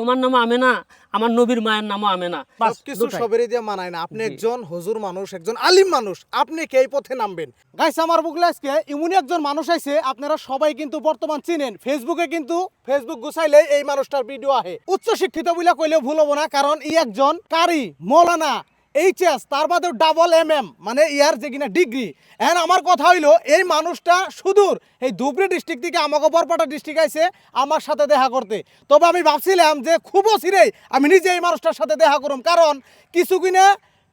তোমার নামও আমেনা আমার নবীর মায়ের নামও আমেনা। সবকিছু দুটাই। সবেরই দিয়ে মানায় না। আপনি একজন হুজুর মানুষ একজন আলিম মানুষ আপনি কে এই পথে নামবেন? গাইস আমার বুকলে আজকে এমনই একজন মানুষ আইছে আপনারা সবাই কিন্তু বর্তমান চিনেন। ফেসবুকে কিন্তু ফেসবুক গুছাইলে এই মানুষটার ভিডিও আহে। উচ্চ শিক্ষিত বলে কইলেও ভুল হব না কারণ ই একজন কারি মৌলানা। এইচএস তার বাদেও ডাবল এম এম মানে ইয়ার যে কিনা ডিগ্রি এন আমার কথা হইল, এই মানুষটা সুদূর, এই ধুবড়ি ডিস্ট্রিক্ট থেকে আমাকে বরপাটা ডিস্ট্রিক্ট আইছে, আমার সাথে দেখা করতে। তবে আমি ভাবছিলাম যে খুব অচিরেই আমি নিজে এই মানুষটার সাথে দেখা করুম। কারণ কিছু কিনা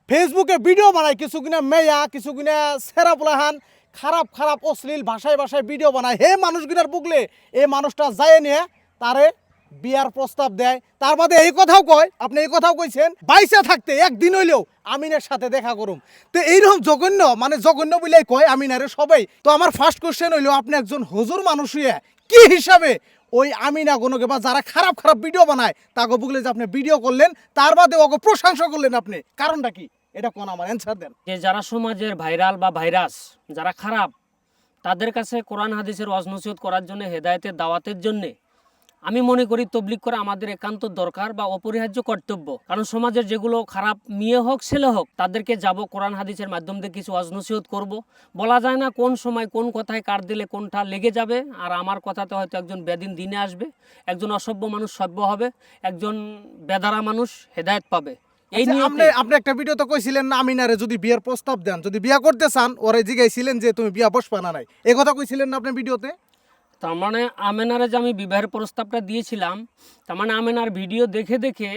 ফেসবুকে ভিডিও বানায়, কিছু কিনা মেয়া, কিছু কিনা সেরাপুলাহান খারাপ খারাপ, অশ্লীল, ভাষায় ভাষায় ভিডিও বানায়। হে মানুষগুলার বুকলে এই মানুষটা যায় নিয়ে তারে বিয়ার প্রস্তাব দেয়। তার বাদে এই কথাও কয়, আপনি এই কথাও কইছেন বাইসা থাকতে একদিন হইলেও আমিনের সাথে দেখা করুম। তো এইরকম জঘন্য মানে জঘন্য বলেই কয় আমিনারে সবাই। তো আমার ফার্স্ট কোশ্চেন হইল, আপনি একজন হজুর মানুষ হইয়া কি হিসাবে ওই আমিনা গণকে বা যারা খারাপ খারাপ ভিডিও বানায়, তাকে বুকলে যে আপনি ভিডিও করলেন, তার বাদে ওকে প্রশংসা করলেন আপনি। কারণটা কি? এটা কোন আমার অ্যান্সার দেন। যে যারা সমাজের ভাইরাল বা ভাইরাস, যারা খারাপ, তাদের কাছে কোরআন হাদিসের ওয়াজ করার জন্য হেদায়েতের, দাওয়াতের জন্যে আমি মনে করি তবলিক করা আমাদের একান্ত দরকার বা অপরিহার্য কর্তব্য। কারণ সমাজের যেগুলো খারাপ মেয়ে হোক ছেলে হোক তাদেরকে যাব কোরআন হাদিসের মাধ্যম দিয়ে কিছু ওয়াজ নসিহত করব। বলা যায় না কোন সময় কোন কথায় কার দিলে কোনটা লেগে যাবে আর আমার কথাতে হয়তো একজন বেদিন দিনে আসবে একজন অসভ্য মানুষ সভ্য হবে একজন বেদারা মানুষ হেদায়েত পাবে। এই আচ্ছা, আপনি আপনি একটা ভিডিওতে কইছিলেন না আমিনারে যদি বিয়ের প্রস্তাব দেন যদি বিয়া করতে চান ওরে জিগাইছিলেন যে তুমি বিয়া বসবা না নাই। এই কথা কইছিলেন না আপনি ভিডিওতে তার মানে আমেনারে যে আমি বিবাহের প্রস্তাবটা দিয়েছিলাম, তার মানে আমেনার ভিডিও দেখে দেখে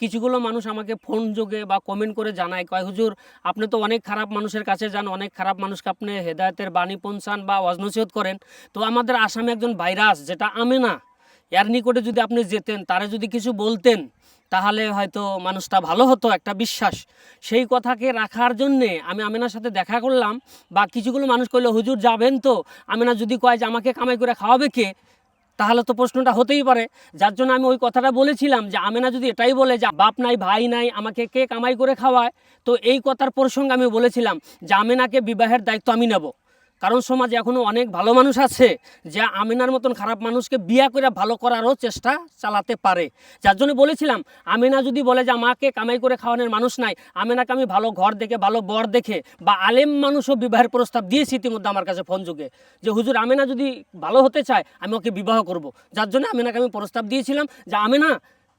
কিছুগুলো মানুষ আমাকে ফোন যোগে বা কমেন্ট করে জানায়, কয়, হুজুর, আপনি তো অনেক খারাপ মানুষের কাছে যান, অনেক খারাপ মানুষকে আপনি হেদায়তের বাণী পৌঁছান বা অজনসিহত করেন। তো আমাদের আসামে একজন ভাইরাস, যেটা আমেনা, এর নিকটে যদি আপনি যেতেন, তারা যদি কিছু বলতেন তাহলে হয়তো মানুষটা ভালো হতো, একটা বিশ্বাস। সেই কথাকে রাখার জন্যে আমি আমেনার সাথে দেখা করলাম, বা কিছুগুলো মানুষ কইলো, হুজুর যাবেন তো, আমেনা যদি কয় যে আমাকে কামাই করে খাওয়াবে কে? তাহলে তো প্রশ্নটা হতেই পারে। যার জন্য আমি ওই কথাটা বলেছিলাম যে, আমেনা যদি এটাই বলে যে, বাপ নাই, ভাই নাই, আমাকে কে কামাই করে খাওয়ায়? তো এই কথার প্রসঙ্গে আমি বলেছিলাম যে, আমেনাকে বিবাহের দায়িত্ব আমি নেব। কারণ সমাজে এখনও অনেক ভালো মানুষ আছে, যা আমিনার মতন খারাপ মানুষকে বিয়া করে ভালো করারও চেষ্টা চালাতে পারে। যার জন্য বলেছিলাম, আমিনা যদি বলে যে আমাকে কামাই করে খাওয়ানোর মানুষ নাই, আমিনাকে আমি ভালো ঘর দেখে, ভালো বর দেখে বা আলেম মানুষও বিবাহের প্রস্তাব দিয়েছি ইতিমধ্যে আমার কাছে ফোন যুগে, যে হুজুর আমিনা যদি ভালো হতে চায়, আমি ওকে বিবাহ করব। যার জন্য আমিনাকে আমি প্রস্তাব দিয়েছিলাম যে, আমিনা,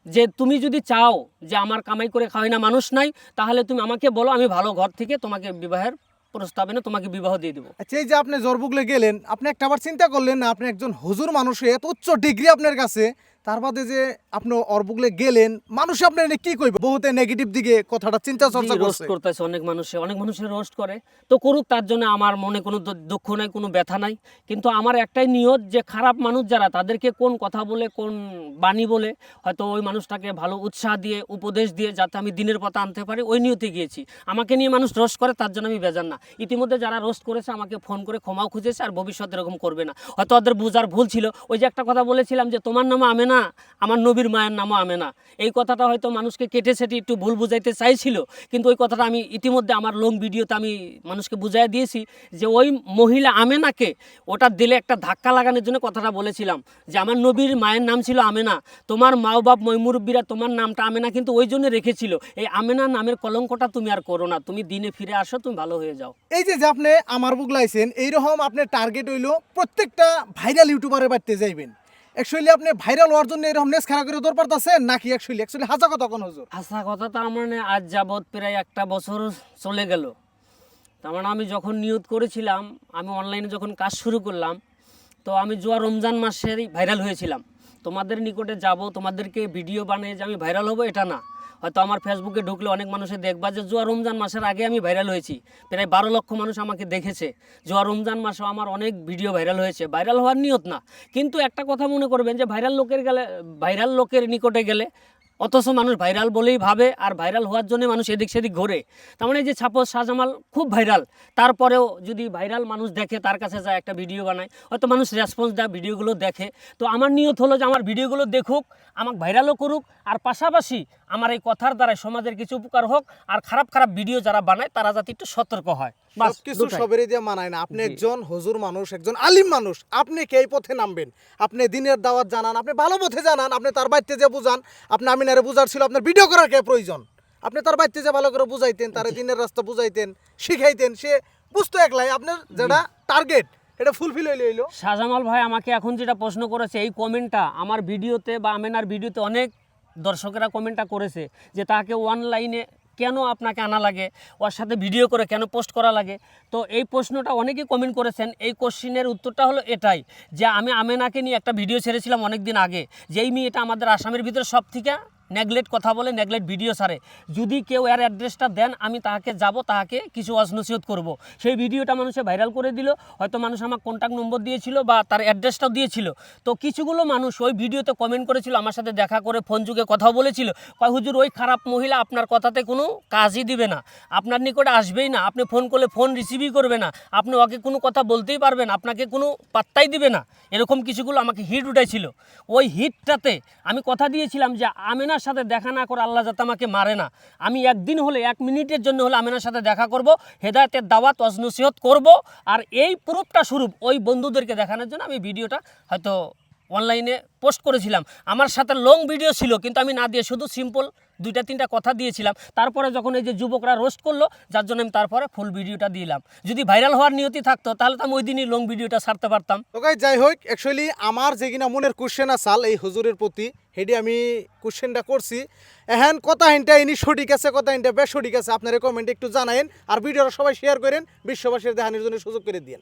যে তুমি যদি চাও যে আমার কামাই করে খাওয়াই না মানুষ নাই, তাহলে তুমি আমাকে বলো, আমি ভালো ঘর থেকে তোমাকে বিবাহের প্রস্তাবে না তোমাকে বিবাহ দিয়ে দেবো। আচ্ছা এই যে আপনি জোরবুগলে গেলেন, আপনি একটা আবার চিন্তা করলেন না, আপনি একজন হুজুর মানুষের এত উচ্চ ডিগ্রি আপনার কাছে তার বাদে যে আপনি অরবুগলে গেলেন মানুষ আপনার কি কইবে? বহুতে নেগেটিভ দিকে কথাটা চিন্তা চর্চা রোস্ট করতেছে অনেক মানুষে অনেক মানুষের রোস্ট করে। তো করুক তার জন্য আমার মনে কোনো দুঃখ নাই কোনো ব্যথা নাই। কিন্তু আমার একটাই নিয়ত যে খারাপ মানুষ যারা তাদেরকে কোন কথা বলে কোন বাণী বলে হয়তো ওই মানুষটাকে ভালো উৎসাহ দিয়ে উপদেশ দিয়ে যাতে আমি দিনের পথে আনতে পারি ওই নিয়তে গিয়েছি। আমাকে নিয়ে মানুষ রোস্ট করে তার জন্য আমি বেজার না। ইতিমধ্যে যারা রোস্ট করেছে আমাকে ফোন করে ক্ষমাও খুঁজেছে আর ভবিষ্যতে এরকম করবে না। হয়তো ওদের বোঝার ভুল ছিল। ওই যে একটা কথা বলেছিলাম যে তোমার নামও আমেনা আমার নবীর মায়ের নামও আমেনা। এই কথাটা হয়তো মানুষকে কেটে সেটি একটু ভুল বুঝাইতে চাইছিল, কিন্তু ওই কথাটা আমি ইতিমধ্যে আমার লং ভিডিওতে আমি মানুষকে বুঝাই দিয়েছি যে ওই মহিলা আমেনাকে ওটা দিলে একটা ধাক্কা লাগানোর জন্য কথাটা বলেছিলাম যে আমার নবীর মায়ের নাম ছিল আমেনা, তোমার মা বাপ ময়মুরব্বীরা তোমার নামটা আমেনা কিন্তু ওই জন্য রেখেছিল। এই আমেনা নামের কলঙ্কটা তুমি আর করো না, তুমি দিনে ফিরে আসো, তুমি ভালো হয়ে যাও। এই যে যে আপনি আমার বুক লাইছেন, এইরকম আপনার টার্গেট হইল প্রত্যেকটা ভাইরাল ইউটিউবারের বাড়িতে যাইবেন। অ্যাকচুয়ালি আপনি ভাইরাল হওয়ার জন্য এরকম নেস খেলা করে দরকার আছে নাকি অ্যাকচুয়ালি অ্যাকচুয়ালি হাসা কথা কোন হুজুর? হাসা কথা তার মানে আজ যাবৎ প্রায় একটা বছর চলে গেল। তার মানে আমি যখন নিয়ত করেছিলাম, আমি অনলাইনে যখন কাজ শুরু করলাম, তো আমি জুয়া রমজান মাসেরই ভাইরাল হয়েছিলাম। তোমাদের নিকটে যাব, তোমাদেরকে ভিডিও বানিয়ে যে আমি ভাইরাল হব, এটা না। হয়তো আমার ফেসবুকে ঢুকলে অনেক মানুষে দেখবা যে জুয়া রমজান মাসের আগে আমি ভাইরাল হয়েছি। প্রায় বারো লক্ষ মানুষ আমাকে দেখেছে। জুয়া রমজান মাসেও আমার অনেক ভিডিও ভাইরাল হয়েছে। ভাইরাল হওয়ার নিয়ত না। কিন্তু একটা কথা মনে করবেন যে ভাইরাল লোকের গেলে ভাইরাল লোকের নিকটে গেলে অথচ মানুষ ভাইরাল বলেই ভাবে আর ভাইরাল হওয়ার জন্য মানুষ এদিক সেদিক ঘোরে। তার মানে যে ছাপোজ শাহজামাল খুব ভাইরাল। তারপরেও যদি ভাইরাল মানুষ দেখে, তার কাছে যায়, একটা ভিডিও বানায়, হয়তো মানুষ রেসপন্স দেয়, ভিডিওগুলো দেখে। তো আমার নিয়ত হলো যে, আমার ভিডিওগুলো দেখুক, আমাকে ভাইরালও করুক, আর পাশাপাশি আমার এই কথার দ্বারা সমাজের কিছু উপকার হোক, আর খারাপ খারাপ ভিডিও যারা বানায়, তারা যাতে একটু সতর্ক হয়। সবকিছু। সবেরই দিয়ে মানায় না। আপনি একজন হুজুর মানুষ একজন আলিম মানুষ আপনি কে এই পথে নামবেন? আপনি দিনের দাওয়াত জানান আপনি ভালো পথে জানান আপনি তার বাড়িতে যে বুঝান আপনি আমিনারে বুঝার ছিল আপনার ভিডিও করার কে প্রয়োজন? আপনি তার বাড়িতে যে ভালো করে বুঝাইতেন তার দিনের রাস্তা বুঝাইতেন শিখাইতেন সে বুঝতো একলাই আপনার যেটা টার্গেট এটা ফুলফিল হইলে হইল। শাহজামাল ভাই আমাকে এখন যেটা প্রশ্ন করেছে এই কমেন্টটা আমার ভিডিওতে বা আমেনার ভিডিওতে অনেক দর্শকেরা কমেন্টটা করেছে যে তাকে অনলাইনে কেন আপনাকে আনা লাগে? ওর সাথে ভিডিও করে কেন পোস্ট করা লাগে? তো এই প্রশ্নটা অনেকেই কমেন্ট করেছেন। এই কোশ্চিনের উত্তরটা হলো এটাই, যে আমি আমেনাকে নিয়ে একটা ভিডিও ছেড়েছিলাম অনেক দিন আগে। যেই মেয়েটা আমাদের আসামের ভিতরে সব থেকে নেগলেট কথা বলে নেগলেট ভিডিও সারে যদি কেউ এর অ্যাড্রেসটা দেন, আমি তাহাকে যাব, তাহাকে কিছু অজনসিহত করব। সেই ভিডিওটা মানুষে ভাইরাল করে দিল। হয়তো মানুষ আমার কন্ট্যাক্ট নম্বর দিয়েছিল বা তার অ্যাড্রেসটাও দিয়েছিল। তো কিছুগুলো মানুষ ওই ভিডিওতে কমেন্ট করেছিল, আমার সাথে দেখা করে ফোন যুগে কথা বলেছিল। কয়, হুজুর, ওই খারাপ মহিলা আপনার কথাতে কোনো কাজই দিবে না। আপনার নিকটে আসবেই না। আপনি ফোন করলে ফোন রিসিভই করবে না। আপনি ওকে কোনো কথা বলতেই পারবেন আপনাকে কোনো পাত্তাই দিবে না। এরকম কিছুগুলো আমাকে হিট উঠাইছিল ওই হিটটাতে আমি কথা দিয়েছিলাম যে আমেনার সাথে দেখা না করে আল্লাহ যাতে আমাকে মারে না। আমি একদিন হলে, এক মিনিটের জন্য হলে আমেনার সাথে দেখা করব, হেদায়তের দাওয়াত, অজনসিহত করব, আর এই প্রুফটা স্বরূপ ওই বন্ধুদেরকে দেখানোর জন্য আমি ভিডিওটা হয়তো অনলাইনে পোস্ট করেছিলাম। আমার সাথে লং ভিডিও ছিল, কিন্তু আমি না দিয়ে শুধু সিম্পল দুইটা তিনটা কথা দিয়েছিলাম। তারপরে যখন এই যে যুবকরা রোস্ট করল, যার জন্য আমি তারপরে ফুল ভিডিওটা দিলাম। যদি ভাইরাল হওয়ার নিয়তি থাকতো, তাহলে তো আমি ওই দিনই লং ভিডিওটা ছাড়তে পারতাম। তো গাই যাই হোক অ্যাকচুয়ালি আমার যে কিনা মনের কোশ্চেন আসাল এই হুজুরের প্রতি, হেডি আমি কোশ্চেনটা করছি। এখন কথা হিনটা ইনি সঠিক আছে, কথা হিনটা বেশ সঠিক আছে, আপনারা কমেন্টে একটু জানাইন আর ভিডিওটা সবাই শেয়ার করেন, বিশ্ববাসীর দেখানোর জন্য সুযোগ করে দিন